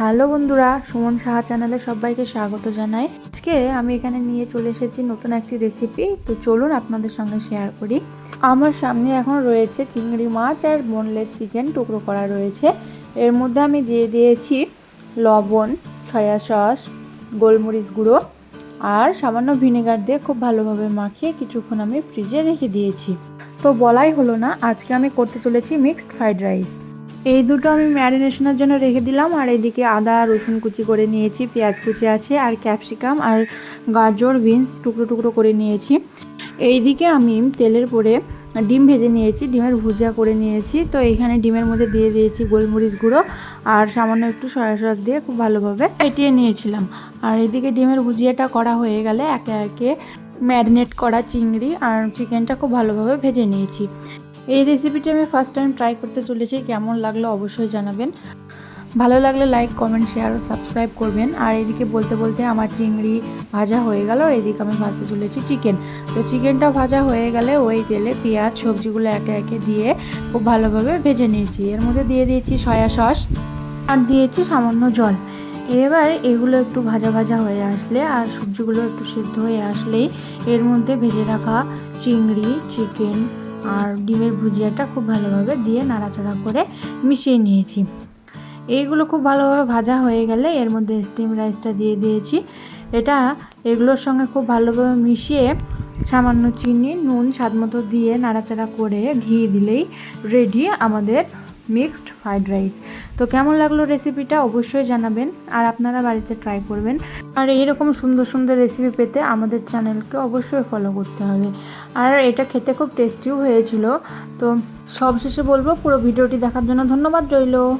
Hello বন্ধুরা, সুমন সাহা চ্যানেলে সবাইকে স্বাগত জানাই। আজকে আমি এখানে নিয়ে চলে এসেছি নতুন একটি রেসিপি তো চলুন আপনাদের সঙ্গে শেয়ার করি। আমার সামনে এখন রয়েছে চিংড়ি মাছ আর বোনলেস চিকেন টুকরো করা রয়েছে। এর মধ্যে আমি দিয়ে দিয়েছি লবণ সয়া সস গোলমরিচ গুঁড়ো আর সামান্য ভিনেগার দিয়ে খুব ভালোভাবে মাখিয়ে কিছুক্ষণ আমি ফ্রিজে রেখে দিয়েছি। তো বলাই হলো না, আজকে আমি করতে চলেছি মিক্সড ফ্রাইড রাইস এই দুটো আমি ম্যারিনেশনের জন্য রেখে দিলাম, আর এদিকে আদা, রসুন কুচি করে নিয়েছি, পেঁয়াজ কুচি আছে, আর ক্যাপসিকাম আর গাজর, বিনস টুকরো টুকরো করে নিয়েছি। এইদিকে আমি তেলের পরে ডিম ভেজে নিয়েছি, ডিমের ভুজিয়া করে নিয়েছি। তো এইখানে ডিমের মধ্যে দিয়ে দিয়েছি গোলমরিচ গুঁড়ো আর সামান্য একটু সয়া সস দিয়ে খুব ভালোভাবে এটিয়ে নিয়েছিলাম। আর এদিকে ডিমের ভুজিয়াটা করা হয়ে গেলে একে একে ম্যারিনেট করা চিংড়ি আর চিকেনটা খুব ভালোভাবে ভেজে নিয়েছি। এই রেসিপিটি আমি ফার্স্ট টাইম ট্রাই করতে চলেছি, কেমন লাগল অবশ্যই জানাবেন। ভালো লাগলে লাইক কমেন্ট শেয়ার ও সাবস্ক্রাইব করবেন। আর এদিকে বলতে বলতে আমার চিংড়ি ভাজা হয়ে গেল, আর এদিকে আমি ভাজতে চলেছি চিকেন তো চিকেনটা ভাজা হয়ে গেলে ওই তেলে পেঁয়াজ, সবজিগুলো একে একে দিয়ে খুব ভালোভাবে ভেজে নিয়েছি। এর মধ্যে দিয়ে দিয়েছি সয়া সস আর দিয়েছি সামান্য জল। এবার এগুলো একটু ভাজা ভাজা হয়ে আসলে আর সবজিগুলো একটু সিদ্ধ হয়ে আসলেই এর মধ্যে ভেজে রাখা চিংড়ি চিকেন আর ডিমের ভুজিয়াটা খুব ভালোভাবে দিয়ে নাড়াচাড়া করে মিশিয়ে নিয়েছি। এইগুলো খুব ভালোভাবে ভাজা হয়ে গেলে এর মধ্যে স্টিম রাইসটা দিয়ে দিয়েছি। এটা এগুলোর সঙ্গে খুব ভালোভাবে মিশিয়ে সামান্য চিনি, নুন, স্বাদ মতো দিয়ে নাড়াচাড়া করে ঘি দিলেই রেডি আমাদের মিক্সড ফ্রাইড রাইস। তো কেমন লাগল রেসিপিটা অবশ্যই জানাবেন আর আপনারা বাড়িতে ট্রাই করবেন। আর এইরকম সুন্দর সুন্দর রেসিপি পেতে আমাদের চ্যানেলকে অবশ্যই ফলো করতে হবে। আর এটা খেতে খুব টেস্টিও হয়েছিল। তো সবশেষে বলব পুরো ভিডিওটি দেখার জন্য ধন্যবাদ রইল।